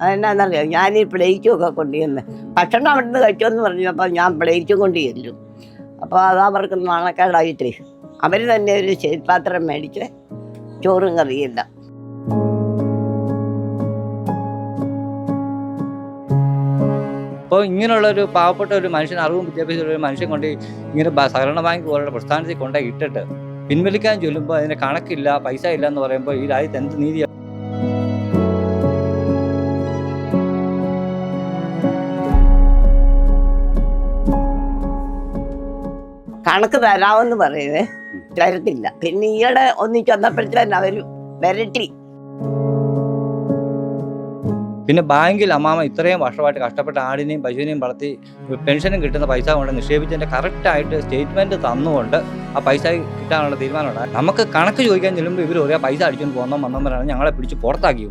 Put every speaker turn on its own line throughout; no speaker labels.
അതെന്നാന്നറിയോ? ഞാൻ ഈ പ്ലേറ്റും ഒക്കെ കൊണ്ടുവന്ന് ഭക്ഷണം അവിടെ നിന്ന് കഴിച്ചോന്ന് പറഞ്ഞപ്പോൾ ഞാൻ പ്ലേറ്റും കൊണ്ട് ചെല്ലും അപ്പോൾ അത് അവർക്ക് നാണക്കേടായിട്ട്. അവർ തന്നെ ഒരു ശരിപാത്രം മേടിച്ച് ചോറും കറിയില്ല
അപ്പോൾ ഇങ്ങനെയുള്ള ഒരു പാവപ്പെട്ട ഒരു മനുഷ്യൻ അറിവും വിദ്യാഭ്യാസമുള്ള ഒരു മനുഷ്യൻ കൊണ്ട് ഇങ്ങനെ സഹകരണ ബാങ്ക് പോലുള്ള പ്രസ്ഥാനത്തിൽ കൊണ്ടുപോയി ഇട്ടിട്ട് പിൻവലിക്കാൻ ചൊല്ലുമ്പോൾ അതിന് കണക്കില്ല പൈസ ഇല്ല എന്ന് പറയുമ്പോൾ ഈ രാജ്യത്ത് എന്ത് നീതിയാണ്
കണക്ക് തരാമെന്ന് പറയുവേ തരത്തില്ല. പിന്നെ ഈയിടെ ഒന്നിച്ച് വന്നപ്പോഴത്തേന് അവർ വരട്ടി.
പിന്നെ ബാങ്കിൽ അമ്മാമ ഇത്രയും വർഷമായിട്ട് കഷ്ടപ്പെട്ട ആടിനെയും പശുവിനെയും വളർത്തി പെൻഷനും കിട്ടുന്ന പൈസ കൊണ്ട് നിക്ഷേപിച്ചതിന്റെ കറക്റ്റായിട്ട് സ്റ്റേറ്റ്മെന്റ് തന്നുകൊണ്ട് ആ പൈസ കിട്ടാനുള്ള തീരുമാനമുണ്ട്. നമുക്ക് കണക്ക് ചോദിക്കാൻ ചെല്ലുമ്പോൾ ഇവർ ഒരേ പൈസ അടിച്ചുകൊണ്ട് പോകുന്നോ വന്നവരാണ് ഞങ്ങളെ പിടിച്ച് പുറത്താക്കി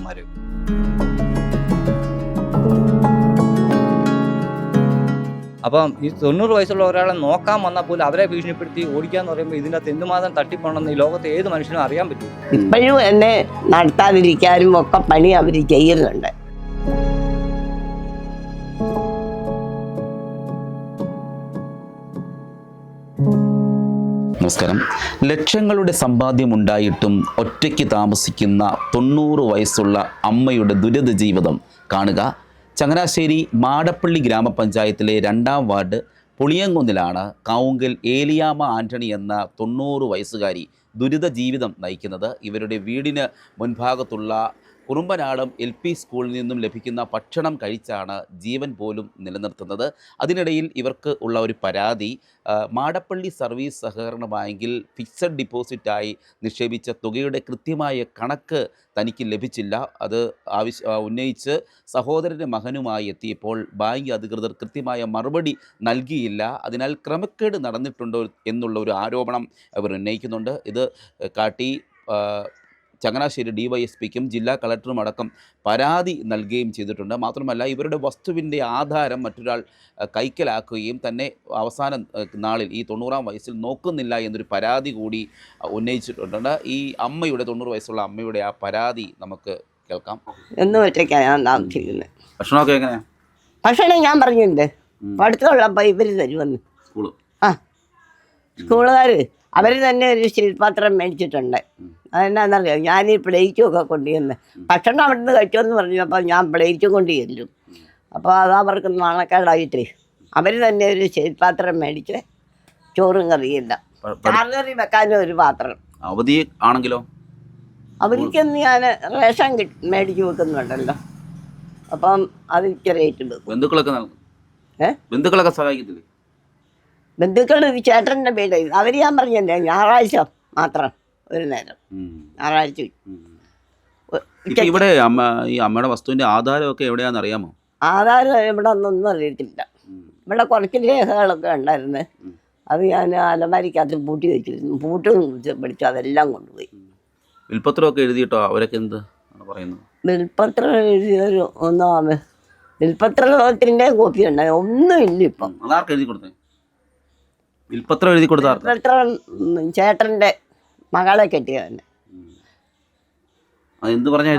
അപ്പം ഈ തൊണ്ണൂറ് വയസ്സുള്ള ഒരാളെ നോക്കാൻ വന്നാൽ പോലും അവരെ ഭീഷണിപ്പെടുത്തി ഓടിക്കാന്ന് പറയുമ്പോൾ ഇതിന്റെ അകത്ത് എന്തുമാത്രം തട്ടിപ്പോണെന്ന് ഈ ലോകത്തെ ഏത് മനുഷ്യനും അറിയാൻ പറ്റും.
ഇപ്പോഴും എന്നെ നടത്താതിരിക്കാനും ഒക്കെ പണി അവർ ചെയ്യുന്നുണ്ട്.
നമസ്കാരം. ലക്ഷങ്ങളുടെ സമ്പാദ്യമുണ്ടായിട്ടും ഒറ്റയ്ക്ക് താമസിക്കുന്ന തൊണ്ണൂറ് വയസ്സുള്ള അമ്മയുടെ ദുരിത ജീവിതം കാണുക. ചങ്ങനാശ്ശേരി മാടപ്പള്ളി ഗ്രാമപഞ്ചായത്തിലെ രണ്ടാം വാർഡ് പുളിയങ്കുന്നിലാണ് കാവുങ്കൽ ഏലിയാമ ആന്റണി എന്ന തൊണ്ണൂറ് വയസ്സുകാരി ദുരിത ജീവിതം നയിക്കുന്നത്. ഇവരുടെ വീടിന് മുൻഭാഗത്തുള്ള കുറുമ്പനാടം എൽ പി സ്കൂളിൽ നിന്നും ലഭിക്കുന്ന ഭക്ഷണം കഴിച്ചാണ് ജീവൻ പോലും നിലനിർത്തുന്നത്. അതിനിടയിൽ ഇവർക്ക് ഉള്ള ഒരു പരാതി മാടപ്പള്ളി സർവീസ് സഹകരണ ബാങ്കിൽ ഫിക്സഡ് ഡിപ്പോസിറ്റായി നിക്ഷേപിച്ച തുകയുടെ കൃത്യമായ കണക്ക് തനിക്ക് ലഭിച്ചില്ല. അത് ആവശ്യ ഉന്നയിച്ച് സഹോദരന്റെ മകനുമായി എത്തിയപ്പോൾ ബാങ്ക് അധികൃതർ കൃത്യമായ മറുപടി നൽകിയില്ല. അതിനാൽ ക്രമക്കേട് നടന്നിട്ടുണ്ടോ എന്നുള്ള ഒരു ആരോപണം അവർ ഉന്നയിക്കുന്നുണ്ട്. ഇത് കാട്ടി ചങ്ങനാശ്ശേരി ഡിവൈഎസ്പിക്കും ജില്ലാ കളക്ടറും അടക്കം പരാതി നൽകുകയും ചെയ്തിട്ടുണ്ട്. മാത്രമല്ല ഇവരുടെ വസ്തുവിന്റെ ആധാരം മറ്റൊരാൾ കൈക്കലാക്കുകയും തന്നെ അവസാന നാളിൽ ഈ തൊണ്ണൂറാം വയസ്സിൽ നോക്കുന്നില്ല എന്നൊരു പരാതി കൂടി ഉന്നയിച്ചിട്ടുണ്ട്. ഈ അമ്മയുടെ തൊണ്ണൂറ് വയസ്സുള്ള അമ്മയുടെ ആ പരാതി നമുക്ക് കേൾക്കാം.
എന്ന് ഒറ്റയ്ക്കാണ് ഞാൻ താമസിക്കുന്നത്.
ഭക്ഷണമൊക്കെ എങ്ങനെയാണ്
ഭക്ഷണം ഞാൻ പറഞ്ഞിട്ടുണ്ട്. പഠിത്തമുള്ളപ്പോൾ ഇവർ തരുമെന്ന്.
സ്കൂൾ?
ആ. സ്കൂളുകാർ അവർ തന്നെ ഒരു ശിൽപാത്രം മേടിച്ചിട്ടുണ്ട്. അതെന്നാന്നറിയോ ഞാൻ ഈ പ്ലേറ്റും ഒക്കെ കൊണ്ടുവന്ന് ഭക്ഷണം അവിടുന്ന് കഴിച്ചോന്ന് പറഞ്ഞപ്പോൾ ഞാൻ പ്ലേറ്റും കൊണ്ട് ചെല്ലും അപ്പോൾ അത് അവർക്ക് നാണക്കേടായിട്ടേ. അവർ തന്നെ ഒരു ശരിപാത്രം മേടിച്ച് ചോറും കറിയില്ല
പ- പഠി-
ചാറ് കറി വെക്കാനും ഒരു പാത്രം.
അവധി ആണെങ്കിലോ?
അവർക്കൊന്ന് ഞാൻ റേഷൻ മേടിച്ചു വെക്കുന്നുണ്ടല്ലോ. അപ്പം അത് റേറ്റ്
ബന്ധുക്കളൊക്കെ? ബന്ധുക്കളൊക്കെ സഹായിക്കത്തില്ലേ?
ബന്ധുക്കൾ ചേട്ടന്റെ വീട്. അവർ ഞാൻ പറഞ്ഞല്ലേ ഞായറാഴ്ച മാത്രം. ഒരു നേരം. ഞായറാഴ്ച
ഇവിടെ അമ്മ ഈ അമ്മയുടെ വസ്തുവിന്റെ ആധാരമൊക്കെ എവിടെയാന്ന് അറിയാമോ
ആധാരം ഇവിടെ ഒന്നും അറിയത്തില്ല. ഇവിടെ കുറച്ച് രേഖകളൊക്കെ ഉണ്ടായിരുന്നു. അത് ഞാൻ അലമാരിക്കകത്ത് പൂട്ടി വെച്ചിരുന്നു. പൂട്ടും പിടിച്ചു അതെല്ലാം കൊണ്ടുപോയി.
വിൽപ്പത്രമൊക്കെ എഴുതിയിട്ടോ? അവരൊക്കെ എന്ത് പറയുന്നു പറയുന്നത്?
വിൽപ്പത്രം എഴുതിയൊരു ഒന്നാമത് വിൽപ്പത്രത്തിന്റെ കോപ്പി ഉണ്ടായി ഒന്നും ഇല്ല ഇപ്പം.
അതാർക്ക് എഴുതി കൊടുത്തേ? വിൽപ്പത്രം എഴുതി കൊടുത്ത ആർക്ക്?
വിൽപ്പത്രം ചേട്ടന്റെ മകളെ കെട്ടിയവന്
അത് എന്ത് പറഞ്ഞാ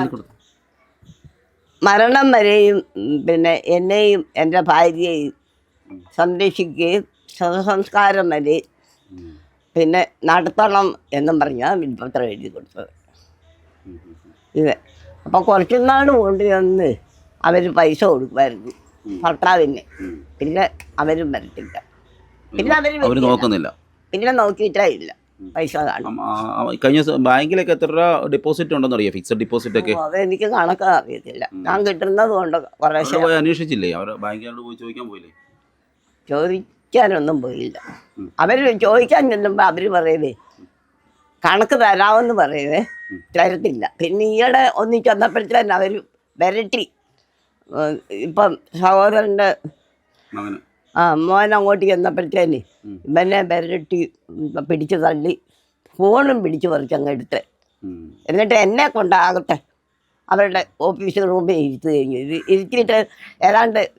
മരണം വരെയും പിന്നെ എന്നെയും എന്റെ ഭാര്യയെയും സംരക്ഷിക്കുകയും ശവസംസ്കാരം വരെ പിന്നെ നടത്തണം എന്നും പറഞ്ഞാൽ വിൽപ്പത്രം എഴുതി കൊടുത്തത്. ഇത് അപ്പോൾ കുറച്ച് നാൾ കൊണ്ട് വന്ന് അവർ പൈസ കൊടുക്കുമായിരുന്നു ഭർത്താവിന്. പിന്നെ അവരും വരത്തില്ല. പിന്നെ അവർ
നോക്കുന്നില്ല.
പിന്നെ നോക്കിയിട്ടേ ഇല്ല. പൈസ കാണും.
കഴിഞ്ഞ ദിവസം ബാങ്കിലൊക്കെ എത്ര രൂപ ഡെപ്പോസിറ്റ് ഉണ്ടെന്ന് അറിയാം ഫിക്സഡ് ഡെപ്പോസിറ്റ് ഒക്കെ
അതെനിക്ക് കണക്ക് അറിയത്തില്ല. ഞാൻ കിട്ടുന്നത് കൊണ്ട് കുറേശ്ശെ
പോയി അന്വേഷിച്ചില്ലേ? അവർ ബാങ്കിനോട് പോയി ചോദിക്കാൻ പോയില്ലേ?
ചോദിക്കാനൊന്നും പോയില്ല. അവർ ചോദിക്കാൻ ചെല്ലുമ്പോൾ അവർ പറയുന്നേ കണക്ക് തരാമെന്ന് പറയവേ. തരത്തില്ല. പിന്നെ ഈയിടെ ഒന്നിച്ച് വന്നപ്പോഴത്തേന് അവർ വരട്ടി. ഇപ്പം
സഹോദരന്റെ
ആ മോൻ അങ്ങോട്ട് ചെന്നപ്പോഴത്തേന്. ഇവനെ വരട്ടി പിടിച്ചു തള്ളി. ഫോണും പിടിച്ചു എടുത്ത്.
ഉം.
എന്നിട്ട് എന്നെ കൊണ്ടാകട്ടെ. അവരുടെ ഓഫീസ് റൂമിൽ ഇരുത്തു കഴിഞ്ഞു. ഇരുത്തിയിട്ട് ഏതാണ്ട്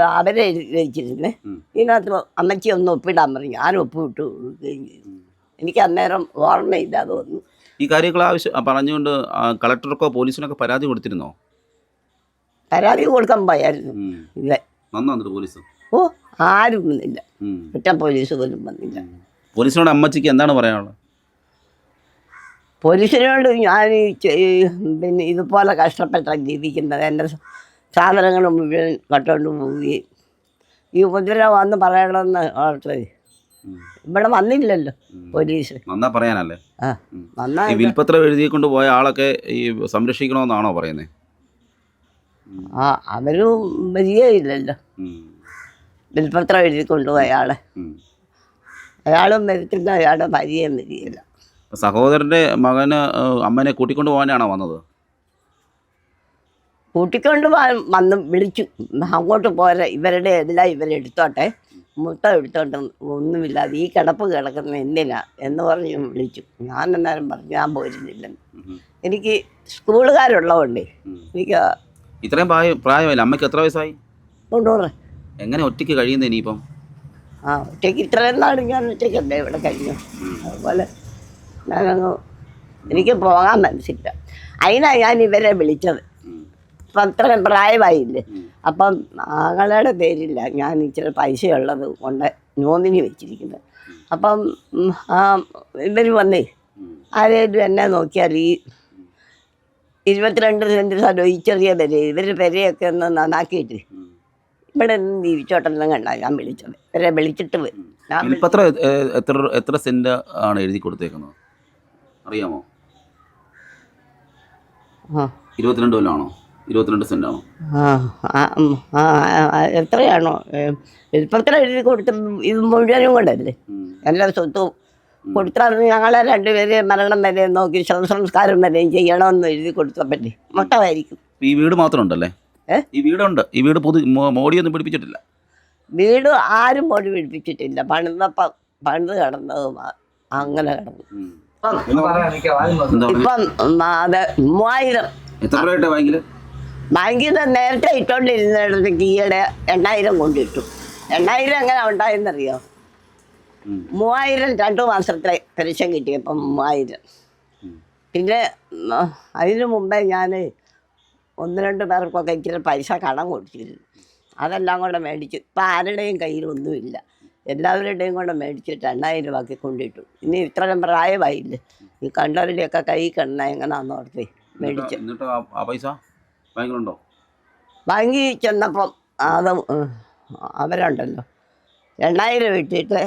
അവരെ വെച്ചിരുന്നേ. ഇതിനകത്ത് അമ്മച്ചി ഒന്ന് ഒപ്പിടാൻ പറഞ്ഞു. ആരും ഒപ്പിട്ട് കഴിഞ്ഞു. എനിക്ക് അന്നേരം ഓർമ്മയില്ല വന്നു.
ഈ കാര്യങ്ങൾ ആവശ്യം പറഞ്ഞുകൊണ്ട് കളക്ടർക്കോ പോലീസിനൊക്കെ പരാതി കൊടുത്തിരുന്നോ?
പരാതി കൊടുക്കാൻ പോയായിരുന്നു. ഇല്ല
പോലീസ്?
ഓ ആരും വന്നില്ല. ഒറ്റ പോലീസ് പോലും വന്നില്ല.
പോലീസിനോട് അമ്മച്ചിക്ക് എന്താണ് പറയാനുള്ളത്?
പോലീസിനോട് ഞാൻ പിന്നെ ഇതുപോലെ കഷ്ടപ്പെട്ട ജീവിക്കുന്നത്. എന്റെ സാധനങ്ങൾ മുഴുവൻ കട്ടുകൊണ്ട് പോവുകയും ഈ ഉപദ്രവം വന്ന് പറയണമെന്ന് ഓർത്തത് ഇവിടെ വന്നില്ലല്ലോ പോലീസ്.
വന്നാ പറയാനല്ലേ?
ആ
ഈ വിൽപ്പത്രം എഴുതിക്കൊണ്ട് പോയ ആളൊക്കെ ഈ സംരക്ഷിക്കണമെന്നാണോ പറയുന്നത്
ആ അവരും വരികയില്ലല്ലോ വിൽപ്പത്രം എഴുതി കൊണ്ടുപോയ അയാൾ. അയാളും വരത്തില്ല അയാളുടെ ഭാര്യയും മരിയില്ല
സഹോദരന്റെ മകന് അമ്മനെ കൂട്ടിക്കൊണ്ട് പോകാനാണോ വന്നത്?
കൂട്ടിക്കൊണ്ട് വന്ന് വിളിച്ചു. അങ്ങോട്ട് പോരെ. ഇവരുടെ എല്ലാം ഇവരെടുത്തോട്ടെ മുട്ട എടുത്തോട്ടെ ഒന്നുമില്ലാതെ ഈ കിടപ്പ് കിടക്കുന്ന എന്തിനാ എന്ന് പറഞ്ഞ് വിളിച്ചു. ഞാൻ എന്നാലും പറഞ്ഞു ഞാൻ
പോയിരുന്നില്ല
എനിക്ക് സ്കൂളുകാരുള്ളതുകൊണ്ടേ. എനിക്ക്
ഇത്രയും പ്രായം പ്രായമില്ല അമ്മയ്ക്ക് എത്ര വയസ്സായി?
കൊണ്ടുപോറേ
എങ്ങനെ ഒറ്റയ്ക്ക് കഴിയുന്നത് ഇനിയിപ്പം?
ആ ഒറ്റയ്ക്ക് ഇത്രയും നാൾ ഞാൻ ഒറ്റയ്ക്കല്ലേ ഇവിടെ കഴിഞ്ഞു. അതുപോലെ ഞാനങ്ങ് എനിക്ക് പോകാൻ മനസ്സില്ല. അതിനാണ് ഞാൻ ഇവരെ വിളിച്ചത്.
ഇപ്പം
അപ്പം അത്രയും പ്രായമായില്ലേ? അപ്പം ആങ്ങളുടെ പേരില്ല ഞാൻ ഇച്ചിരി പൈസയുള്ളത് കൊണ്ട് നോമിനി വെച്ചിരിക്കുന്നത്. അപ്പം ആ ഇവർ വന്നേ. ആരേലും എന്നെ നോക്കിയാൽ ഈ ഇരുപത്തിരണ്ട് സെന്റ് സ്ഥലം ഈ ചെറിയ പെര ഇവർ പെരയൊക്കെ ഒന്ന് നന്നാക്കിയിട്ട്. ഇവിടെ നിന്ന് ജീവിച്ചോട്ടെല്ലാം കണ്ടാ ഞാൻ വിളിച്ചത് ഇവരെ വിളിച്ചിട്ട് വരും. ഞാൻ വിളി-
എത്ര എത്ര സെന്റ് ആണ് എഴുതി കൊടുത്തേക്കുന്നത്? അറിയാമോ?
ആ.
ഇരുപത്തിരണ്ട് കൊല്ലമാണോ ഇരുപത്തിരണ്ട് സെന്റ് ആണോ
ആ, ആ, ഉം, ആ, ആ, എത്രയാണോ? ഇപ്പത്ര എഴുതി കൊടുത്ത ഇത് മുഴുവനും കൊണ്ടല്ലേ?
ഉം.
എല്ലാ സ്വത്തും കൊടുത്താൽ ഞങ്ങളെ രണ്ടുപേരെ മരണം വരെ നോക്കി ശവസംസ്കാരം വരെയും ചെയ്യണമെന്ന് എഴുതി കൊടുത്താൽ പറ്റി മൊത്തമായിരിക്കും.
ഈ വീട് മാത്രം ഉണ്ടല്ലേ? ഈ വീടുണ്ട്. ഈ വീട് പുതു മോടിയൊന്നും പിടിപ്പിച്ചിട്ടില്ല.
വീട് ആരും മോടി പിടിപ്പിച്ചിട്ടില്ല. പണിതപ്പം പണിത് കിടന്നത് അങ്ങനെ കിടന്നു. ഇപ്പം അത് മൂവായിരം.
എത്ര രൂപ
ബാങ്കിൽ? നിന്ന് നേരത്തെ ഇട്ടോണ്ടിരുന്നിടത്തേക്ക് ഈയിടെ എണ്ണായിരം കൊണ്ടിട്ടു. എണ്ണായിരം എങ്ങനെ ഉണ്ടായെന്നറിയോ? മൂവായിരം രണ്ടു മാസത്തെ പെൻഷൻ കിട്ടിയപ്പം മൂവായിരം. പിന്നെ അതിനു മുമ്പേ ഞാൻ ഒന്ന് രണ്ട് പേർക്കൊക്കെ ഇച്ചിരി പൈസ കടം കൊടുത്തിരുന്നു. അതെല്ലാം കൂടെ മേടിച്ച്. ഇപ്പം ആരുടെയും കയ്യിലൊന്നുമില്ല എല്ലാവരുടെയും കൂടെ മേടിച്ചിട്ട് എണ്ണായിരം രൂപയ്ക്ക് കൊണ്ടിട്ടു. ഇനി ഇത്രയും പ്രായമായില്ലേ? ഈ കണ്ടവരുടെയൊക്കെ കൈ കണ്ണ എങ്ങനെയാണെന്ന് ഓർത്ത് മേടിച്ച്.
പൈസ ബാങ്കിലുണ്ടോ?
ബാങ്കിൽ ചെന്നപ്പം അത് അവരുണ്ടല്ലോ. എണ്ണായിരം ഇട്ടിട്ട്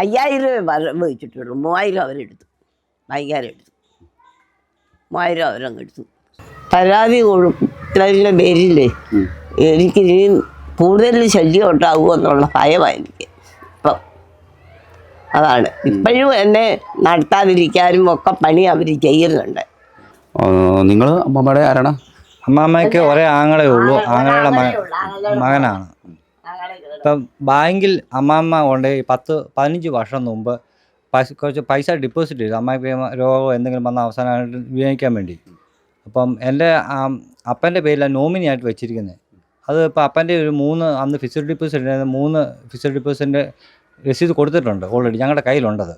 അയ്യായിരം വരവ് വെച്ചിട്ടുള്ളൂ. മൂവായിരം അവരെടുത്തു. ബാങ്കുകാരെടുത്തു മൂവായിരം അവരങ്ങ് എടുത്തു. പരാതി കൊടുത്തതിന്റെ പേരില്ലേ?
ഉം.
എനിക്ക് ഇനി കൂടുതൽ ശല്യം ഉണ്ടാകുമോ എന്നുള്ള ഭയമാണ് എനിക്ക് ഇപ്പം അതാണ് ഇപ്പോഴും എന്നെ നടത്താതിരിക്കാനും ഒക്കെ പണി അവർ ചെയ്യുന്നുണ്ട്.
നിങ്ങൾ അമ്മമ്മയുടെ ആരാണ്?
അമ്മാമ്മയ്ക്ക് ഒരേ ആങ്ങളേ ഉള്ളൂ. ആങ്ങളയുടെ മകൻ മകനാണ്. ഇപ്പം ബാങ്കിൽ അമ്മാമ്മ കൊണ്ട് ഈ പത്ത് പതിനഞ്ച് വർഷം മുമ്പ് പൈസ കുറച്ച് പൈസ ഡിപ്പോസിറ്റ് ചെയ്തു. അമ്മയ്ക്ക് രോഗം എന്തെങ്കിലും വന്ന അവസാനമായിട്ട് ഉപയോഗിക്കാൻ വേണ്ടി. അപ്പം എന്റെ അപ്പന്റെ പേരിലാണ് നോമിനി ആയിട്ട് വെച്ചിരിക്കുന്നത് അത് ഇപ്പോൾ അപ്പന്റെ ഒരു മൂന്ന് അന്ന് ഫിക്സഡ് ഡിപ്പോസിറ്റ് മൂന്ന് ഫിക്സഡ് ഡിപ്പോസിറ്റിന്റെ രസീത് കൊടുത്തിട്ടുണ്ട് ഓൾറെഡി ഞങ്ങളുടെ കയ്യിലുണ്ടത്.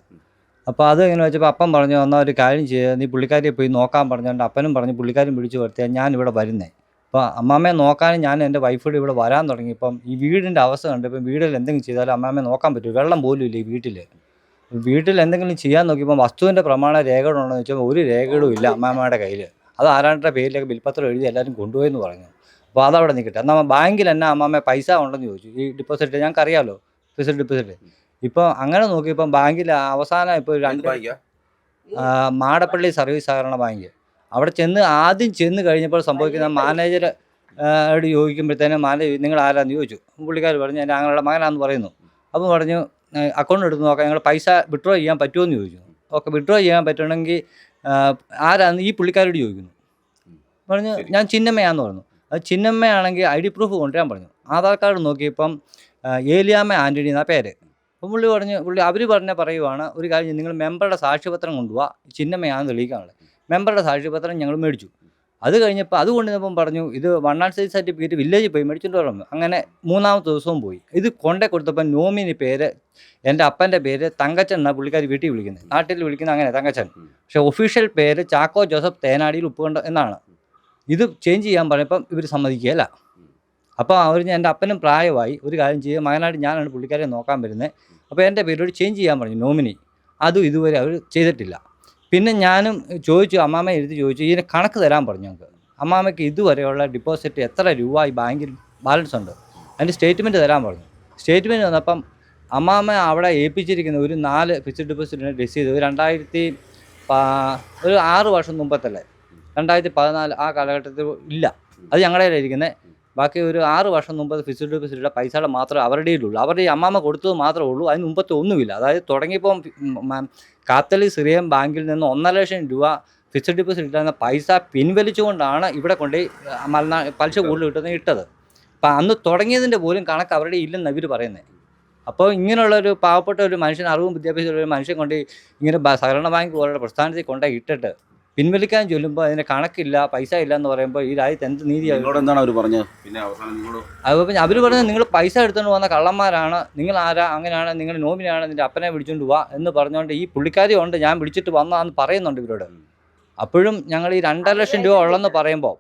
അപ്പോൾ അത് ഇങ്ങനെ വെച്ചപ്പോൾ അപ്പം പറഞ്ഞു എന്നാൽ ഒരു കാര്യം ചെയ്യുക നീ പുള്ളിക്കാരിയെ പോയി നോക്കാൻ പറഞ്ഞുകൊണ്ട് അപ്പനും പറഞ്ഞു പുള്ളിക്കാരും പിടിച്ചു വരുത്തിയാൽ ഞാൻ ഇവിടെ വരുന്നേ. അപ്പോൾ അമ്മാമ്മയെ നോക്കാനും ഞാൻ എന്റെ വൈഫോട് ഇവിടെ വരാൻ തുടങ്ങി. ഇപ്പം ഈ വീടിന്റെ അവസ്ഥ കണ്ട് ഇപ്പം വീടിൽ എന്തെങ്കിലും ചെയ്താലും അമ്മാമ്മയെ നോക്കാൻ പറ്റും. വെള്ളം പോലും ഇല്ല ഈ വീട്ടിൽ വീട്ടിൽ എന്തെങ്കിലും ചെയ്യാൻ നോക്കിയപ്പോൾ വസ്തുവിന്റെ പ്രമാണ രേഖകളുണ്ടോ എന്ന് വെച്ചാൽ ഒരു രേഖകളും ഇല്ല അമ്മാമ്മയുടെ കയ്യിൽ അത് ആരാണ്ടെ പേരിലേക്ക് ബിൽപത്രം എഴുതി എല്ലാവരും കൊണ്ടുപോയെന്ന് പറഞ്ഞു. അപ്പോൾ അതവിടെ നിൽക്കട്ടെ എന്നാൽ ബാങ്കിൽ എന്നാ അമ്മാമ്മ പൈസ ഉണ്ടെന്ന് ചോദിച്ചു. ഈ ഡിപ്പോസിറ്റ് ഞങ്ങൾക്കറിയാമല്ലോ ഫിക്സഡ് ഡിപ്പോസിറ്റ് ഇപ്പോൾ അങ്ങനെ നോക്കിയപ്പം ബാങ്കിൽ അവസാനം ഇപ്പോൾ രണ്ട് മാടപ്പള്ളി സർവീസ് സഹകരണ ബാങ്ക്. അവിടെ ചെന്ന് ആദ്യം ചെന്ന് കഴിഞ്ഞപ്പോൾ സംഭവിക്കുന്ന മാനേജർ ആയിട്ട് ചോദിക്കുമ്പോഴത്തേനും മാനേജർ നിങ്ങൾ ആരാന്ന് ചോദിച്ചു? പുള്ളിക്കാർ പറഞ്ഞു എന്റെ ഞങ്ങളുടെ മകനാന്ന് പറയുന്നു. അപ്പം പറഞ്ഞു അക്കൗണ്ട് എടുത്ത് നോക്കാം. ഞങ്ങൾ പൈസ വിഡ്രോ ചെയ്യാൻ പറ്റുമോ എന്ന് ചോദിച്ചു. ഓക്കെ വിഡ്രോ ചെയ്യാൻ പറ്റണമെങ്കിൽ ആരാന്ന് ഈ പുള്ളിക്കാരോട് ചോദിക്കുന്നു. പറഞ്ഞു ഞാൻ ചിന്നമ്മയാന്ന് പറഞ്ഞു. അത് ചിന്നമ്മയാണെങ്കിൽ ഐ ഡി പ്രൂഫ് കൊണ്ടുവരാൻ പറഞ്ഞു. ആധാർ കാർഡ് നോക്കിയപ്പം ഏലിയാമ്മ ആന്റണി എന്നാ പേര്. അപ്പം പുള്ളി പറഞ്ഞു പുള്ളി അവർ പറഞ്ഞ പറയുവാണ് ഒരു കാര്യം നിങ്ങൾ മെമ്പറുടെ സാക്ഷ്യപത്രം കൊണ്ടുപോവാ ചിന്നമ്മയാണെന്ന് തെളിയിക്കാനുള്ളത്. മെമ്പറുടെ സാക്ഷ്യപത്രം ഞങ്ങൾ മേടിച്ചു. അത് കഴിഞ്ഞപ്പോൾ അത് കൊണ്ടുവന്നപ്പം പറഞ്ഞു ഇത് വൺ ആൻഡ് സൈസ് സർട്ടിഫിക്കറ്റ് വില്ലേജിൽ പോയി മേടിച്ചിട്ട് പറഞ്ഞു അങ്ങനെ മൂന്നാമത്തെ ദിവസവും പോയി. ഇത് കൊണ്ടേ കൊടുത്തപ്പോൾ നോമിനി പേര് എന്റെ അപ്പന്റെ പേര് തങ്കച്ചൻ എന്നാണ് പുള്ളിക്കാർ വീട്ടിൽ വിളിക്കുന്നത്. നാട്ടിൽ വിളിക്കുന്നത് അങ്ങനെ തങ്കച്ചൻ. പക്ഷെ ഒഫീഷ്യൽ പേര് ചാക്കോ ജോസഫ് തേനാടിയിൽ ഉപ്പുകൊണ്ട് എന്നാണ്. ഇത് ചേഞ്ച് ചെയ്യാൻ പറഞ്ഞപ്പം ഇവർ സമ്മതിക്കുകയല്ല. അപ്പോൾ അവർ എന്റെ അപ്പനും പ്രായമായി ഒരു കാര്യം ചെയ്യുക മകനായിട്ട് ഞാനാണ് പുള്ളിക്കാരെ നോക്കാൻ വരുന്നത്. അപ്പോൾ എന്റെ പേരോട് ചേഞ്ച് ചെയ്യാൻ പറഞ്ഞു നോമിനി. അതും ഇതുവരെ അവർ ചെയ്തിട്ടില്ല. പിന്നെ ഞാനും ചോദിച്ചു അമ്മാമ്മ എഴുതി ചോദിച്ചു ഇതിന് കണക്ക് തരാൻ പറഞ്ഞു ഞങ്ങൾക്ക്. അമ്മാമ്മയ്ക്ക് ഇതുവരെയുള്ള ഡിപ്പോസിറ്റ് എത്ര രൂപ ഈ ബാങ്കിൽ ബാലൻസ് ഉണ്ട്? അതിന്റെ സ്റ്റേറ്റ്മെന്റ് തരാൻ പറഞ്ഞു. സ്റ്റേറ്റ്മെന്റ് വന്നപ്പം അമ്മാമ്മ അവിടെ ഏൽപ്പിച്ചിരിക്കുന്ന ഒരു നാല് ഫിക്സഡ് ഡെപ്പോസിറ്റിന് രസീത് ഒരു രണ്ടായിരത്തി ഒരു ആറ് വർഷം മുമ്പത്തല്ലേ? രണ്ടായിരത്തി പതിനാല് ആ കാലഘട്ടത്തിൽ ഇല്ല. അത് ഞങ്ങളുടെ കയ്യിലിരിക്കുന്നത് ബാക്കി ഒരു ആറ് വർഷം മുമ്പ് ഫിക്സ്ഡ് ഡിപ്പോസിറ്റിലെ പൈസയുടെ മാത്രമേ അവരുടെ ഉള്ളൂ അവരുടെ അമ്മാമ്മ കൊടുത്തത് മാത്രമേ ഉള്ളൂ. അതിന് മുമ്പത്തെ ഒന്നുമില്ല. അതായത് തുടങ്ങിയപ്പോൾ കാത്തലി സിറിയൻ ബാങ്കിൽ നിന്ന് ഒന്നര ലക്ഷം രൂപ ഫിക്സഡ് ഡിപ്പോസിറ്റ് ഇട്ടിരുന്ന പൈസ പിൻവലിച്ചുകൊണ്ടാണ് ഇവിടെ കൊണ്ട് മലനാ പലിശ കൂടുതൽ കിട്ടുന്നത് ഇട്ടത്. അപ്പം അന്ന് തുടങ്ങിയതിന്റെ പോലും കണക്ക് അവരുടെ ഇല്ലെന്ന് ഇവർ പറയുന്നത് അപ്പോൾ ഇങ്ങനെയുള്ള ഒരു പാവപ്പെട്ട ഒരു മനുഷ്യൻ അറിവും വിദ്യാഭ്യാസമുള്ള ഒരു മനുഷ്യൻ കൊണ്ട് ഇങ്ങനെ സഹകരണ ബാങ്ക് പോലുള്ള പ്രസ്ഥാനത്തിൽ കൊണ്ടേ ഇട്ടിട്ട് പിൻവലിക്കാൻ ചൊല്ലുമ്പോൾ അതിന് കണക്കില്ല പൈസ ഇല്ല എന്ന് പറയുമ്പോൾ ഈ രാജ്യത്ത് എന്ത് നീതിയാണ്
എന്താണ് അവർ പറഞ്ഞത്? പിന്നെ അവസാനം നിങ്ങളോട്
അവർ പറഞ്ഞത് നിങ്ങൾ പൈസ എടുത്തുകൊണ്ട് വന്ന കള്ളന്മാരാണ് നിങ്ങൾ ആരാ അങ്ങനെയാണ് നിങ്ങൾ നോമിനാണ് നിന്റെ അപ്പനെ വിളിച്ചുകൊണ്ട് വാ എന്ന് പറഞ്ഞുകൊണ്ട് ഈ പുള്ളിക്കാരി ഉണ്ട് ഞാൻ വിളിച്ചിട്ട് വന്നതാന്ന് പറയുന്നുണ്ട് ഇവരോട്. അപ്പോഴും ഞങ്ങൾ ഈ രണ്ടര ലക്ഷം രൂപ ഉള്ളെന്ന് പറയുമ്പോൾ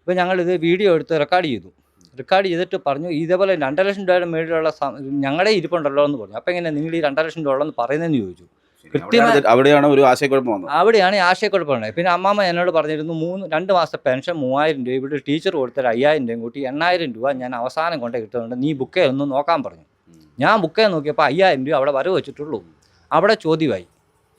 ഇപ്പോൾ ഞങ്ങളിത് വീഡിയോ എടുത്ത് റെക്കോർഡ് ചെയ്തു. റെക്കോർഡ് ചെയ്തിട്ട് പറഞ്ഞു ഇതേപോലെ രണ്ടര ലക്ഷം രൂപയുടെ മേളിലുള്ള ഞങ്ങളുടെ ഇരിപ്പുണ്ടല്ലോ എന്ന് പറഞ്ഞു. അപ്പോൾ എങ്ങനെ നിങ്ങൾ ഈ രണ്ടര ലക്ഷം രൂപ ഉള്ളെന്ന് പറയുന്നതെന്ന് ചോദിച്ചു.
അവിടെയാണ് ഇത്- അവിടെയാണ് ഒരു ആശയക്കുഴപ്പം വന്നത്.
അവിടെയാണ് ഈ ആശയക്കുഴപ്പമുണ്ടായത്. പിന്നെ അമ്മാമ്മ എന്നോട് പറഞ്ഞിരുന്നു മൂന്ന് രണ്ട് മാസത്തെ പെൻഷൻ മൂവായിരം രൂപ ഇവിടെ ടീച്ചർ കൊടുത്തൊരു അയ്യായിരം രൂപ കൂട്ടി എണ്ണായിരം രൂപ ഞാൻ അവസാനം കൊണ്ടേ കിട്ടുന്നുണ്ട്. നീ ബുക്കേ ഒന്ന് നോക്കാൻ പറഞ്ഞു. ഞാൻ ബുക്കേ നോക്കിയപ്പോൾ അയ്യായിരം രൂപ അവിടെ വരവ് വെച്ചിട്ടുള്ളൂ. അവിടെ ചോദ്യമായി.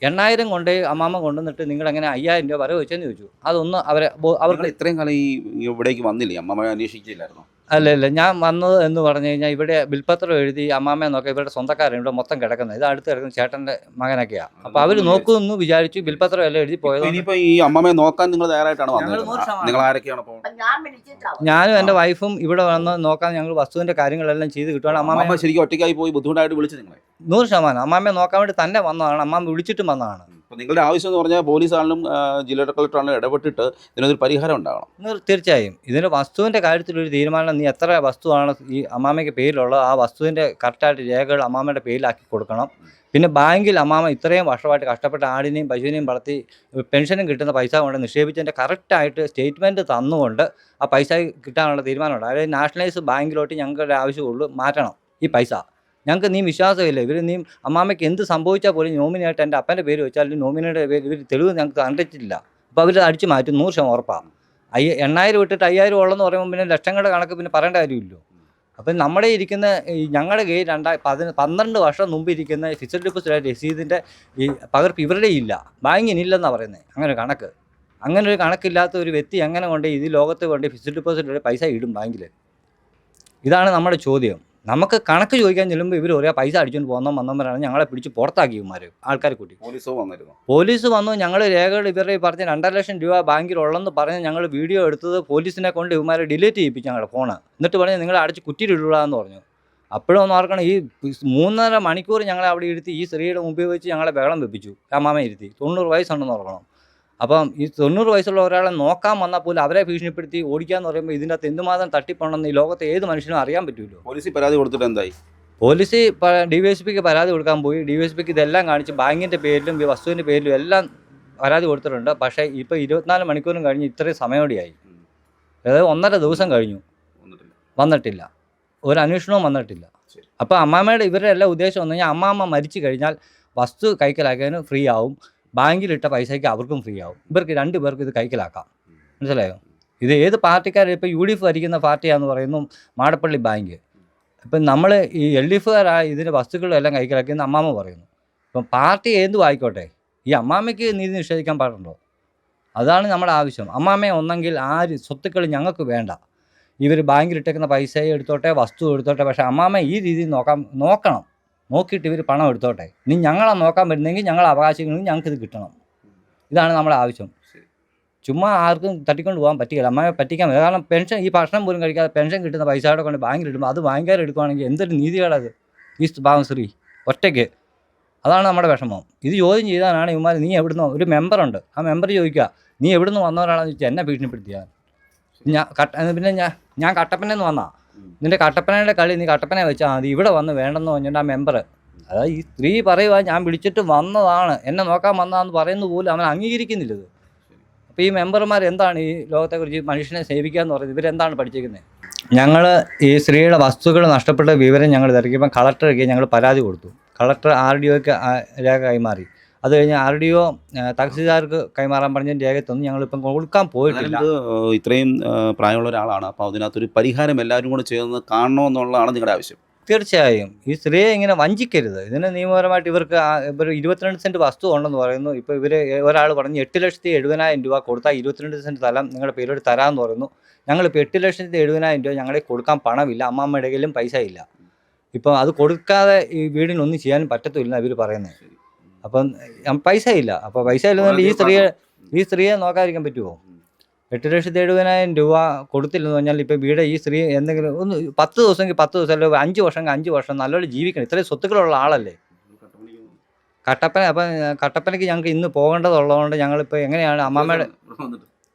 എണ്ണായിരം കൊണ്ട് അമ്മാമ്മ കൊണ്ടുവന്നിട്ട് നിങ്ങൾ എങ്ങനെ അയ്യായിരം രൂപ വരവ് വെച്ചെന്ന് ചോദിച്ചു. അതൊന്ന് അവരെ അവർക്ക്
ഇത്രയും കാലം ഈ ഇവിടേക്ക് വന്നില്ലേ? അമ്മമ്മ അന്വേഷിച്ചില്ലായിരുന്നു?
അല്ല അല്ല. ഞാൻ വന്നത് എന്ന് പറഞ്ഞു കഴിഞ്ഞാൽ ഇവിടെ ബിൽപത്രം എഴുതി അമ്മാമ്മയെ നോക്കാം ഇവരുടെ സ്വന്തക്കാരൻ ഇവിടെ മൊത്തം കിടക്കുന്നത്. ഇത് അടുത്ത് കിടക്കുന്ന ചേട്ടന്റെ മകനൊക്കെയാണ് അപ്പോൾ അവർ നോക്കുമെന്ന് വിചാരിച്ചു ബിൽപത്രം എല്ലാം എഴുതി പോയത്
ഇനിയിപ്പോ ഈ അമ്മമ്മയെ നോക്കാൻ നിങ്ങൾ തയ്യാറായിട്ടാണ് വന്നത്? നിങ്ങൾ ആരൊക്കെയാണ് അപ്പോൾ
ഞാൻ വിളിച്ചിട്ടാവും.
ഞാനും എന്റെ വൈഫും ഇവിടെ വന്ന് നോക്കാൻ ഞങ്ങൾ വസ്തുവിന്റെ കാര്യങ്ങളെല്ലാം ചെയ്ത് കിട്ടുവാണ്. അമ്മാമ്മ
ശരിക്കും ഒറ്റയ്ക്കായി പോയി ബുദ്ധിമുട്ടായിട്ട് വിളിച്ചു നിങ്ങളെ?
നൂറ് ശതമാനം. അമ്മാമ്മയെ നോക്കാൻ വേണ്ടി തന്നെ വന്നതാണ്. അമ്മാമ്മ വിളിച്ചിട്ടും വന്നതാണ്.
അപ്പൊ നിങ്ങളുടെ ആവശ്യം എന്ന് പറഞ്ഞാൽ പോലീസ് ആണെങ്കിലും ജില്ലാ കളക്ടറാണെങ്കിലും ഇടപെട്ടിട്ട് ഇതിനൊരു പരിഹാരം ഉണ്ടാകണം.
തീർച്ചയായും. ഇതിന്റെ വസ്തുവിന്റെ കാര്യത്തിലൊരു തീരുമാനം നീ എത്ര വസ്തുവാണ് ഈ അമ്മാമയ്ക്ക് പേരിലുള്ളത് ആ വസ്തുവിന്റെ കറക്റ്റായിട്ട് രേഖകൾ അമ്മാമയുടെ പേരിലാക്കി കൊടുക്കണം. പിന്നെ ബാങ്കിൽ അമ്മാമ ഇത്രയും വർഷമായിട്ട് കഷ്ടപ്പെട്ട ആടിനെയും പശുവിനെയും വളർത്തി പെൻഷനും കിട്ടുന്ന പൈസ കൊണ്ട് നിക്ഷേപിച്ചതിന്റെ കറക്റ്റായിട്ട് സ്റ്റേറ്റ്മെന്റ് തന്നുകൊണ്ട് ആ പൈസ കിട്ടാനുള്ള തീരുമാനമുണ്ട്. അതായത് നാഷണലൈസ് ബാങ്കിലോട്ട് ഞങ്ങളുടെ ആവശ്യമുള്ളൂ മാറ്റണം ഈ പൈസ. ഞങ്ങൾക്ക് നീ വിശ്വാസമില്ല. ഇവർ നീ അമ്മാമ്മയ്ക്ക് എന്ത് സംഭവിച്ചാൽ പോലും നോമിനിയായിട്ട് എന്റെ അപ്പന്റെ പേര് വെച്ചാൽ നോമിനിയുടെ പേര് ഇവർ തെളിവ് ഞങ്ങൾക്ക് കണ്ടിട്ടില്ല. അപ്പോൾ അവർ അടിച്ചു മാറ്റും. നൂറ് ശതമാനം ഉറപ്പാണ്. അയ്യ എണ്ണായിരം ഇട്ടിട്ട് അയ്യായിരം ഉള്ളെന്ന് പറയുമ്പോൾ പിന്നെ ലക്ഷങ്ങളുടെ കണക്ക് പിന്നെ പറയേണ്ട കാര്യമില്ലല്ലോ. അപ്പം നമ്മുടെ ഇരിക്കുന്ന ഞങ്ങളുടെ കയ്യിൽ രണ്ടായി പതിന പന്ത്രണ്ട് വർഷം മുമ്പ് ഇരിക്കുന്ന ഫിക്സഡ് ഡെപ്പോസിറ്റ് രസീതിന്റെ ഈ പകർപ്പ് ഇവരുടെ ഇല്ല. ബാങ്കിനില്ലെന്നാണ് പറയുന്നത് അങ്ങനെ കണക്ക്. അങ്ങനെ ഒരു കണക്കില്ലാത്ത ഒരു വ്യക്തി എങ്ങനെ കൊണ്ട് ഈ ലോകത്ത് കൊണ്ട് ഫിക്സഡ് ഡെപ്പോസിറ്റ് പൈസ ഇടും ബാങ്കിൽ ഇതാണ് നമ്മുടെ ചോദ്യം. നമുക്ക് കണക്ക് ചോദിക്കാൻ ചെല്ലുമ്പോൾ ഇവർ ഒരേ പൈസ അടിച്ചുകൊണ്ട് പോകുന്ന വന്നവരാണ് ഞങ്ങളെ പിടിച്ച് പുറത്താക്കി ഇവന്മാർ ആൾക്കാർ കൂട്ടി.
പോലീസ് വന്നിരുന്നു.
പോലീസ് വന്നു ഞങ്ങൾ രേഖകൾ ഇവരുടെ ഈ പറഞ്ഞ രണ്ടര ലക്ഷം രൂപ ബാങ്കിലുള്ളെന്ന് പറഞ്ഞ് ഞങ്ങൾ വീഡിയോ എടുത്തത് പോലീസിനെ കൊണ്ട് ഇവന്മാരെ ഡിലീറ്റ് ചെയ്യിപ്പിച്ചു ഞങ്ങളുടെ ഫോണ്. എന്നിട്ട് പറഞ്ഞ് നിങ്ങൾ അടിച്ച് കുറ്റിയിലിടുക എന്ന് പറഞ്ഞു. അപ്പോഴും ഒന്ന് ഓർക്കണം ഈ മൂന്നര മണിക്കൂർ ഞങ്ങളെ അവിടെ ഇരുത്തി ഈ സ്ത്രീയുടെ മുമ്പിൽ വെച്ച് ഞങ്ങളെ ബഹളം വെപ്പിച്ചു. അമ്മാമ ഇരുത്തി. തൊണ്ണൂറ് വയസ്സുണ്ടെന്ന് ഓർക്കണം. അപ്പം ഈ തൊണ്ണൂറ് വയസ്സുള്ള ഒരാളെ നോക്കാൻ വന്നാൽ പോലും അവരെ ഭീഷണിപ്പെടുത്തി ഓടിക്കാന്ന് പറയുമ്പോൾ ഇതിന്റെ അകത്ത് എന്തുമാത്രം തട്ടിപ്പുണ്ടെന്ന് ഈ ലോകത്തെ ഏത് മനുഷ്യനും അറിയാൻ പറ്റുമല്ലോ
പോലീസ് പരാതി കൊടുത്തിട്ട് എന്തായി?
പോലീസ് ഡി വൈ എസ് പിക്ക് പരാതി കൊടുക്കാൻ പോയി. ഡി വൈ എസ് പിക്ക് ഇതെല്ലാം കാണിച്ച് ബാങ്കിന്റെ പേരിലും ഈ വസ്തുവിന്റെ പേരിലും എല്ലാം പരാതി കൊടുത്തിട്ടുണ്ട്. പക്ഷേ ഇപ്പോൾ ഇരുപത്തിനാല് മണിക്കൂറും കഴിഞ്ഞ് ഇത്രയും സമയോടെയായി. അതായത് ഒന്നര ദിവസം കഴിഞ്ഞു.
വന്നിട്ടില്ല.
ഒരു അന്വേഷണവും വന്നിട്ടില്ല. അപ്പോൾ അമ്മാമ്മയുടെ ഇവരുടെ എല്ലാ ഉദ്ദേശം എന്ന് കഴിഞ്ഞാൽ അമ്മാമ്മ മരിച്ചു കഴിഞ്ഞാൽ വസ്തു കൈക്കലാക്കാനും ഫ്രീ ആവും. ബാങ്കിലിട്ട പൈസയ്ക്ക് അവർക്കും ഫ്രീ ആവും. ഇവർക്ക് രണ്ട് പേർക്ക് ഇത് കൈക്കലാക്കാം. മനസ്സിലായോ? ഇത് ഏത് പാർട്ടിക്കാർ ഇപ്പോൾ യു ഡി എഫ് ഭരിക്കുന്ന പാർട്ടിയാന്ന് പറയുന്നു മാടപ്പള്ളി ബാങ്ക്. ഇപ്പം നമ്മൾ ഈ എൽ ഡി എഫുകാരായ ഇതിന്റെ വസ്തുക്കളെല്ലാം കൈക്കലാക്കിയെന്ന് അമ്മാമ്മ പറയുന്നു. ഇപ്പം പാർട്ടി എന്തു ആയിക്കോട്ടെ ഈ അമ്മാമ്മയ്ക്ക് നീതി നിഷേധിക്കാൻ പാടുണ്ടോ? അതാണ് നമ്മുടെ ആവശ്യം. അമ്മാമ്മയെ ഒന്നെങ്കിൽ ആര് സ്വത്തുക്കൾ ഞങ്ങൾക്ക് വേണ്ട. ഇവർ ബാങ്കിലിട്ടേക്കുന്ന പൈസ എടുത്തോട്ടെ വസ്തു എടുത്തോട്ടെ പക്ഷേ അമ്മാമ്മ ഈ രീതിയിൽ നോക്കാം നോക്കണം. നോക്കിയിട്ട് ഇവർ പണം എടുത്തോട്ടെ? ഇനി ഞങ്ങളെ നോക്കാൻ പറ്റുന്നെങ്കിൽ ഞങ്ങളെ ഞങ്ങൾക്ക് ഇത് കിട്ടണം. ഇതാണ് നമ്മുടെ ആവശ്യം.
ശരി.
ചുമ്മാ ആർക്കും തട്ടിക്കൊണ്ട് പോകാൻ പറ്റില്ല. അമ്മയെ പറ്റിക്കാൻ പറ്റില്ല. കാരണം പെൻഷൻ ഈ ഭക്ഷണം പോലും കഴിക്കാതെ പെൻഷൻ കിട്ടുന്ന പൈസയുടെ കൊണ്ട് ബാങ്കിൽ ഇടുമ്പോൾ അത് ബാങ്കുകാർ എടുക്കുവാണെങ്കിൽ എന്തൊരു നീതികളത് ഈ ഭാഗം സ്ത്രീ ഒറ്റയ്ക്ക്. അതാണ് നമ്മുടെ വിഷമം. ഇത് ചോദ്യം ചെയ്താലാണ് ഇവന്മാർ നീ എവിടുന്ന് ഒരു മെമ്പറുണ്ട് ആ മെമ്പർ ചോദിക്കുക നീ എവിടുന്ന് വന്നവരാണെന്ന് ചോദിച്ചാൽ എന്നെ ഭീഷണിപ്പെടുത്തിയാൽ ഞാൻ കട്ട പിന്നെ ഞാൻ ഞാൻ കട്ടപ്പനയിൽ നിന്ന്. നിന്റെ കട്ടപ്പനയുടെ കളി നീ കട്ടപ്പന വെച്ചാൽ മതി. ഇവിടെ വന്ന് വേണ്ടെന്ന് പറഞ്ഞിട്ട് ആ മെമ്പർ അതായത് ഈ സ്ത്രീ പറയുക ഞാൻ വിളിച്ചിട്ട് വന്നതാണ്. എന്നെ നോക്കാൻ വന്നതാന്ന് പറയുന്ന പോലും അവൻ അംഗീകരിക്കുന്നില്ലത്. അപ്പോൾ ഈ മെമ്പർമാർ എന്താണ് ഈ ലോകത്തെക്കുറിച്ച് മനുഷ്യനെ സേവിക്കുക എന്ന് പറയുന്നത്? ഇവരെന്താണ് പഠിച്ചിരിക്കുന്നത് ഞങ്ങൾ ഈ സ്ത്രീയുടെ വസ്തുക്കൾ നഷ്ടപ്പെട്ട വിവരം ഞങ്ങൾ തിരക്കിയപ്പോൾ കളക്ടർക്ക് ഞങ്ങൾ പരാതി കൊടുത്തു. കളക്ടർ ആർ ഡി ഒക്ക് രേഖ കൈമാറി. അത് കഴിഞ്ഞ് ആർ ഡി ഒ തഹസിൽദാർക്ക് കൈമാറാൻ പറഞ്ഞ രേഖ ഞങ്ങൾ ഞങ്ങളിപ്പം കൊടുക്കാൻ പോയിട്ടില്ല.
ഇത്രയും പ്രായമുള്ള ഒരാളാണ് അപ്പോൾ അതിനകത്തൊരു പരിഹാരം എല്ലാവരും കൂടെ ചേർന്ന് കാണണമെന്നുള്ളതാണ് നിങ്ങളുടെ ആവശ്യം.
തീർച്ചയായും. ഈ സ്ത്രീയെ ഇങ്ങനെ വഞ്ചിക്കരുത്. ഇതിന് നിയമപരമായിട്ട് ഇവർക്ക് ഇവർ ഇരുപത്തിരണ്ട് സെന്റ് വസ്തു ഉണ്ടെന്ന് പറയുന്നു. ഇപ്പോൾ ഇവർ ഒരാൾ പറഞ്ഞ് എട്ട് ലക്ഷത്തി എഴുപതിനായിരം രൂപ കൊടുത്താൽ ഇരുപത്തിരണ്ട് സെന്റ് സ്ഥലം നിങ്ങളുടെ പേരോട് തരാമെന്ന് പറയുന്നു. ഞങ്ങളിപ്പോൾ എട്ട് ലക്ഷത്തി എഴുപതിനായിരം രൂപ ഞങ്ങളെ കൊടുക്കാൻ പണമില്ല. അമ്മമ്മയുടെ കയ്യിലും പൈസ ഇല്ല ഇപ്പം അത് കൊടുക്കാതെ ഈ വീടിനൊന്നും ചെയ്യാനും പറ്റത്തില്ല ഇവർ പറയുന്നത്. അപ്പം പൈസ ഇല്ല അപ്പോൾ പൈസ ഇല്ലെന്നുണ്ട് ഈ സ്ത്രീയെ ഈ സ്ത്രീയെ നോക്കാതിരിക്കാൻ പറ്റുമോ എട്ട് ലക്ഷത്തി എഴുപതിനായിരം രൂപ കൊടുത്തില്ലെന്ന് പറഞ്ഞാൽ ഇപ്പോൾ വീട് ഈ സ്ത്രീ എന്തെങ്കിലും ഒന്ന് പത്ത് ദിവസമെങ്കിൽ പത്ത് ദിവസം അല്ലെങ്കിൽ അഞ്ച് വർഷം അഞ്ച് വർഷം നല്ലോണം ജീവിക്കണം. ഇത്രയും സ്വത്തുക്കളുള്ള ആളല്ലേ? കട്ടപ്പന അപ്പം കട്ടപ്പനയ്ക്ക് ഞങ്ങൾക്ക് ഇന്ന് പോകേണ്ടതുള്ളതുകൊണ്ട് ഞങ്ങളിപ്പോൾ എങ്ങനെയാണ് അമ്മാമ്മയുടെ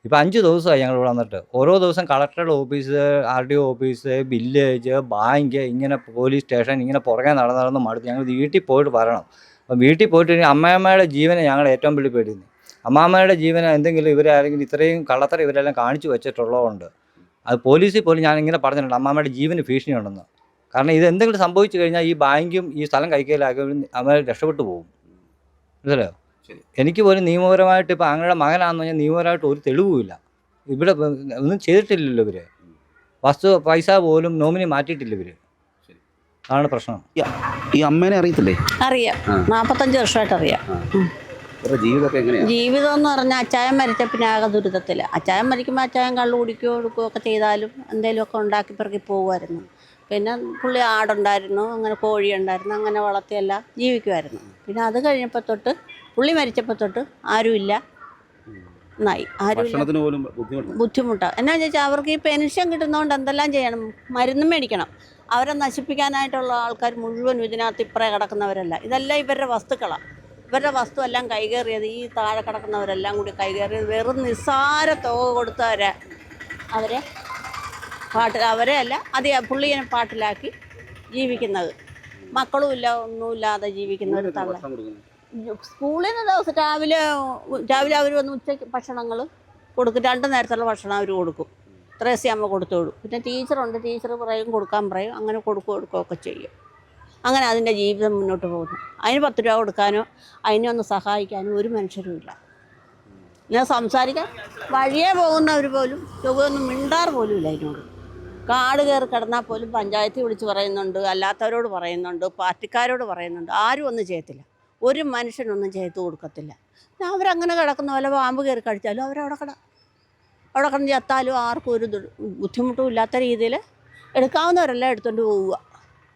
ഇപ്പം അഞ്ച് ദിവസമായി ഞങ്ങൾ ഇവിടെ വന്നിട്ട്. ഓരോ ദിവസം കളക്ടറുടെ office R D O office village bank ഇങ്ങനെ പോലീസ് സ്റ്റേഷൻ ഇങ്ങനെ പുറകെ നടന്നു നടന്ന് മടുത്ത് ഞങ്ങൾ വീട്ടിൽ പോയിട്ട് വരണം. അപ്പം വീട്ടിൽ പോയിട്ട് അമ്മയമ്മയുടെ ജീവനെ ഞങ്ങൾ ഏറ്റവും വലിയ പേടിയുന്നു അമ്മാമ്മയുടെ ജീവനെ എന്തെങ്കിലും ഇവരെ ആരെങ്കിലും ഇത്രയും കള്ളത്തറ ഇവരെല്ലാം കാണിച്ചു വെച്ചിട്ടുള്ളതുകൊണ്ട് അത് പോലീസിൽ പോലും ഞാൻ ഇങ്ങനെ പറഞ്ഞിട്ടുണ്ട്. അമ്മാമ്മയുടെ ജീവന് ഭീഷണിയുണ്ടെന്ന് കാരണം ഇത് എന്തെങ്കിലും സംഭവിച്ചു കഴിഞ്ഞാൽ ഈ ബാങ്കും ഈ സ്ഥലം കൈക്കലാക്കി അമ്മ രക്ഷപ്പെട്ടു പോകും. മനസ്സിലായോ?
ശരി.
എനിക്ക് പോലും നിയമപരമായിട്ട് ഇപ്പോൾ അങ്ങയുടെ മകനാണെന്ന് പറഞ്ഞാൽ നിയമപരമായിട്ട് ഒരു തെളിവുമില്ല ഇവിടെ ഒന്നും ചെയ്തിട്ടില്ലല്ലോ ഇവർ വസ്തു പൈസ പോലും നോമിനി മാറ്റിയിട്ടില്ല ഇവർ. അതാണ് പ്രശ്നം.
ഈ അമ്മേനെ അറിയത്തില്ലേ?
അറിയാം. നാൽപ്പത്തഞ്ച് വർഷമായിട്ട് അറിയാം.
ഇവരുടെ ജീവിതമൊക്കെ എങ്ങനെയാണ്
ജീവിതം എന്ന് പറഞ്ഞാൽ അച്ചായൻ മരിച്ച പിന്നെ ആകെ ദുരിതത്തില്ല അച്ചായൻ മരിക്കുമ്പോൾ അച്ചായൻ കള്ളു കുടിക്കുകയോ എടുക്കുകയോ ഒക്കെ ചെയ്താലും എന്തെങ്കിലുമൊക്കെ ഉണ്ടാക്കി പിറകി പോകുമായിരുന്നു. പിന്നെ പുള്ളി ആടുണ്ടായിരുന്നു അങ്ങനെ കോഴി ഉണ്ടായിരുന്നു അങ്ങനെ വളർത്തിയെല്ലാം ജീവിക്കുമായിരുന്നു. പിന്നെ അത് കഴിഞ്ഞപ്പോൾ തൊട്ട് പുള്ളി മരിച്ചപ്പോൾ തൊട്ട് ആരുമില്ല. എന്നായി
ആരും
ബുദ്ധിമുട്ടാണ് എന്നാ ചോദിച്ചാൽ അവർക്ക് ഈ പെൻഷൻ കിട്ടുന്നതുകൊണ്ട് എന്തെല്ലാം ചെയ്യണം? മരുന്നും മേടിക്കണം. അവരെ നശിപ്പിക്കാനായിട്ടുള്ള ആൾക്കാർ മുഴുവൻ ഇതിനകത്ത് ഇപ്പറേ കിടക്കുന്നവരല്ല. ഇതെല്ലാം ഇവരുടെ വസ്തുക്കളാണ്. ഇവരുടെ വസ്തു എല്ലാം കൈകേറിയത് ഈ താഴെ കിടക്കുന്നവരെല്ലാം കൂടി കൈകേറിയത് വെറും നിസ്സാര തുക കൊടുത്തവരെ. അവരെ പാട്ട് അവരെ അല്ല അത് പുള്ളിയെ പാട്ടിലാക്കി ജീവിക്കുന്നത്. മക്കളുമില്ല ഒന്നുമില്ലാതെ ജീവിക്കുന്ന ഒരു തള്ള. സ്കൂളിൽ നിന്ന് ദിവസം? രാവിലെ രാവിലെ അവർ വന്ന് ഉച്ചയ്ക്ക് ഭക്ഷണങ്ങൾ കൊടുക്കും. രണ്ട് നേരത്തുള്ള ഭക്ഷണം അവർ കൊടുക്കും. ത്രേസ്യാമ്മ കൊടുത്തു വിടും പിന്നെ ടീച്ചറുണ്ട്. ടീച്ചർ പറയും കൊടുക്കാൻ പറയും. അങ്ങനെ കൊടുക്കുക കൊടുക്കുകയൊക്കെ ചെയ്യും. അങ്ങനെ അതിന്റെ ജീവിതം മുന്നോട്ട് പോകുന്നു. അതിന് പത്ത് രൂപ കൊടുക്കാനോ അതിനെ ഒന്ന് സഹായിക്കാനോ ഒരു മനുഷ്യരും ഇല്ല. ഞാൻ സംസാരിക്കാൻ വഴിയേ പോകുന്നവർ പോലും ചുവയൊന്നും മിണ്ടാറ് പോലും ഇല്ല അതിനോട് കാട് കയറി കിടന്നാൽ പോലും പഞ്ചായത്തിൽ വിളിച്ച് പറയുന്നുണ്ട് അല്ലാത്തവരോട് പറയുന്നുണ്ട് പാർട്ടിക്കാരോട് പറയുന്നുണ്ട്. ആരും ഒന്നും ചെയ്യത്തില്ല. ഒരു മനുഷ്യനൊന്നും ചെയ്തു കൊടുക്കത്തില്ല. അവരങ്ങനെ കിടക്കുന്ന പോലെ പാമ്പ് കയറി കഴിച്ചാലും അവരവിടെ കിട അവിടെ കിടന്ന് ചത്താലും ആർക്കും ഒരു ബുദ്ധിമുട്ടും ഇല്ലാത്ത രീതിയിൽ എടുക്കാവുന്നവരെല്ലാം എടുത്തുകൊണ്ട് പോവുക.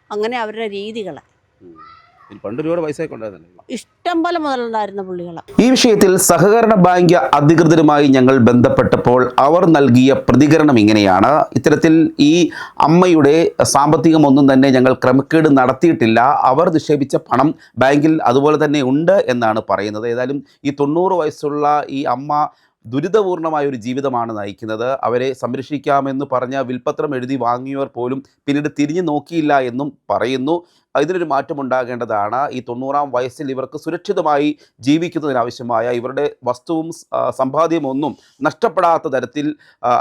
അങ്ങനെ അവരുടെ രീതികളെ.
ഇനി പണ്ട് ഒരുപാട് പൈസയൊക്കെ ഉണ്ടായിരുന്നല്ലോ
ഇഷ്ടം പോലെ മുതലുണ്ടായിരുന്ന പുള്ളികളെ.
ഈ വിഷയത്തിൽ സഹകരണ ബാങ്ക് അധികൃതരുമായി ഞങ്ങൾ ബന്ധപ്പെട്ടപ്പോൾ അവർ നൽകിയ പ്രതികരണം ഇങ്ങനെയാണ്. ഇത്തരത്തിൽ ഈ അമ്മയുടെ സാമ്പത്തികമൊന്നും തന്നെ ഞങ്ങൾ ക്രമക്കേട് നടത്തിയിട്ടില്ല. അവർ നിക്ഷേപിച്ച പണം ബാങ്കിൽ അതുപോലെ തന്നെ ഉണ്ട് എന്നാണ് പറയുന്നത്. ഏതായാലും ഈ തൊണ്ണൂറ് വയസ്സുള്ള ഈ അമ്മ ദുരിതപൂർണമായ ഒരു ജീവിതമാണ് നയിക്കുന്നത്. അവരെ സംരക്ഷിക്കാമെന്ന് പറഞ്ഞ വിൽപത്രം എഴുതി വാങ്ങിയവർ പോലും പിന്നീട് തിരിഞ്ഞു നോക്കിയില്ല എന്നും പറയുന്നു. ഇതിനൊരു മാറ്റമുണ്ടാകേണ്ടതാണ് ഈ തൊണ്ണൂറാം വയസ്സിൽ ഇവർക്ക് സുരക്ഷിതമായി ജീവിക്കുന്നതിനാവശ്യമായ ഇവരുടെ വസ്തുവും സമ്പാദ്യവും ഒന്നും നഷ്ടപ്പെടാത്ത തരത്തിൽ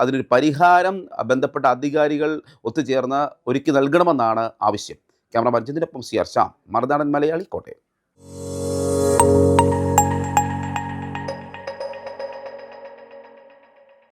അതിനൊരു പരിഹാരം ബന്ധപ്പെട്ട അധികാരികൾ ഒത്തുചേർന്ന് ഒരുക്കി നൽകണമെന്നാണ് ആവശ്യം. ക്യാമറ മഞ്ജിതിനൊപ്പം സി ആർ മറുനാടൻ മലയാളി കോട്ടയം.